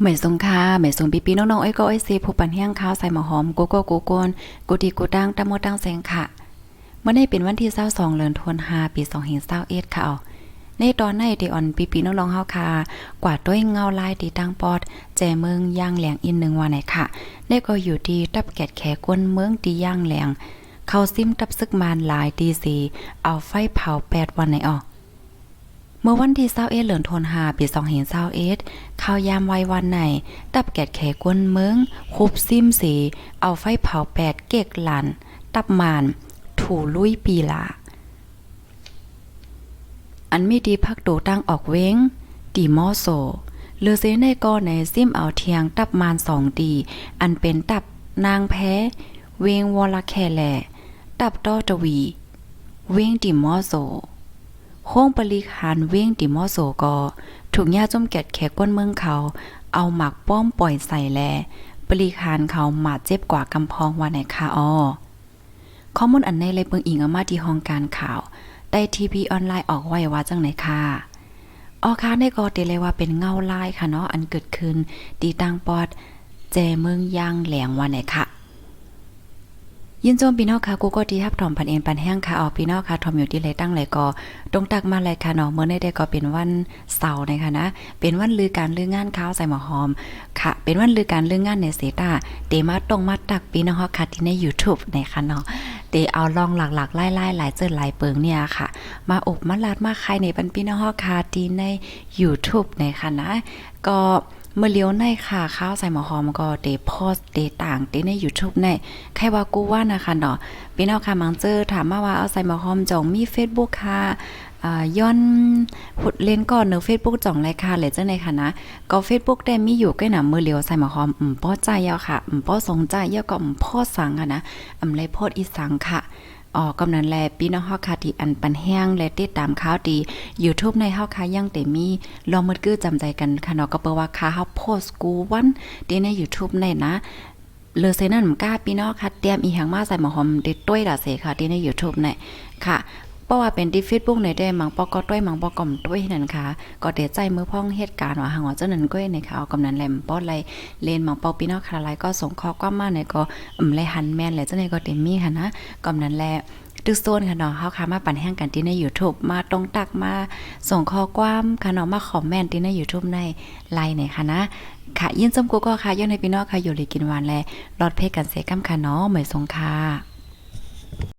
เหมยสงค่ะเหมยสงปีปีน้องๆไอ้ยก็ไอ้ยซีผู้ปันแห้งข้าวใส่หมอหอมโกโก้โกโกนกูดีกูดังตะโมดังแสงค่ะเมื่อในเป็นวันที่22เดือนธันวาคมปี2521ค่ะเอในตอนในที่อ่อนปีปีน้องๆเฮาค่ะ กว่าด้วยเงาลายตีตั้งปอด แจเมืองย่างแหลงอินหนึ่งวันไหนค่ะนี่ก็อยู่ที่ตับแกดแขกวนเมืองตีย่างแหลง เข้าซิมตับซึกมานหลายตีสีเอาไฟเผาแปดวันไหนออกเมื่อวันที่21เดือนธันวาคมปี2521 ข่าวยามไว้วันไหน ตับแกดแขกวนเมืองคุบซิมสี เอาไฟเผาแปดเกกหลัน ตับมาน ถูลุยปีลา อันมีดีพักโดตั้งออกเว้งตีมอโซเลือเซในก็ในซิมเอาเทียงตับมานสองดีอันเป็นตับนางแพ้ เวงวอลแคแลตับต้อตวี เวงตีมอโซ โค้งปริคานเว้งติมอโซก็ถูกย่าจมแกดแขกก้นเมืองเขา เอาหมักป้อมปล่อยใส่แลปริคานเขาหมาดเจ็บกว่ากำพองว่าไหนคะอ้อข้อมูลอันในเลยเปิงอิงอามาที่ห้องการข่าว ได้ทีพีออนไลน์ออกไว้ว่าจังไหนค่ะออค่ะในก็เตเลยว่าเป็นเงาลายค่ะเนาะอันเกิดขึ้นตีตังปอด แจเมืองย่างแหลงว่าไหนค่ะ ยินโจมพี่น้องค่ะกูก็ดีฮับถอมพันเอ็นปันแห้งค่ะออกพี่น้องค่ะทอมอยู่ที่เลยตั้งเลยก็ตรงตักมาเลยค่ะเนาะเมื่อในได้ก็เป็นวันเสาร์นะคะนะ เป็นวันลือการลืองานข้าวใส่หมอหอมค่ะ เป็นวันลือการลืองานในเซตาเตมาตรงมาตักพี่น้องค่ะที่ใน YouTube นะคะเนาะเตเอาลองหลักๆไล่ๆหลายเจอหลายเปิงเนี่ยค่ะ มาอบมาลาดมาใครในปันพี่น้องค่ะที่ใน YouTube นะคะนะก็ เมื่อเลี้ยวในค่ะข้าวใส่หมอหอมก็เดโพสต์เดต่างเดใน YouTube ในใครว่ากูว่านะคะเนาะพี่น้องค่ะมังเจอถามมาว่าเอาใส่หมอหอมจองมี Facebook ค่ะอ่าย้อนหุดเล่นก่อนเนอะ Facebook จ่องรายค่ะเลยเจ้าในค่ะนะ ก็ Facebook ได้มีอยู่ก็น่ะมือเลียวใส่หมอหอมอืมป้อใจยาค่ะอืมป้อสงใจยาก็อืมพ่อสังค่ะนะอำเลยโพดอีสังค่ะ อ๋อกำนันแลพี่น้องเฮาค่ะที่อันปันแห้งและติดตามข่าวดี YouTube ในเฮาค่ะยังแต่มีลองมืดกื้อจำใจกันค่ะเนาะก็เปิว่าค่ะเฮาโพสกูวันที่ใน YouTube ในนะเลอเซนันมกล้าพี่น้องค่ะเตรียมอีหยังมาใส่หมอหอมดดต้วยดาเสค่ะที่ใน YouTube ในค่ะ เพราะว่าเป็นที่ Facebook ในได้มังปอก็ต้วยมังปอกอมต้วยนั่นค่ะ ก็เดใจมือพ้องเหตุการณ์ว่าหางว่าเจ้านั้นก้อยในค่ะเอากำนันแหลมป้อไลเลนมังปอพี่น้องค่ะหลก็ส่งข้อความมาในก็อืมไลหันแม่นแหละเจ้าในก็เต็มมีค่ะนะกำนันแลตึกโซนค่ะเนาะเฮาค่ะมาปั่นแห้งกันที่ใน YouTube มาตรงตักมาส่งข้อความค่ะเนาะมาคอมเมนต์ที่ใน YouTube ในไลน์ไหนค่ะนะค่ะยินจมกูก็ค่ะย้อนในพี่น้องค่ะอยู่เลยกินหวานแลรอดเพศกันเสกำค่ะเนาะเหมยสงค่ะ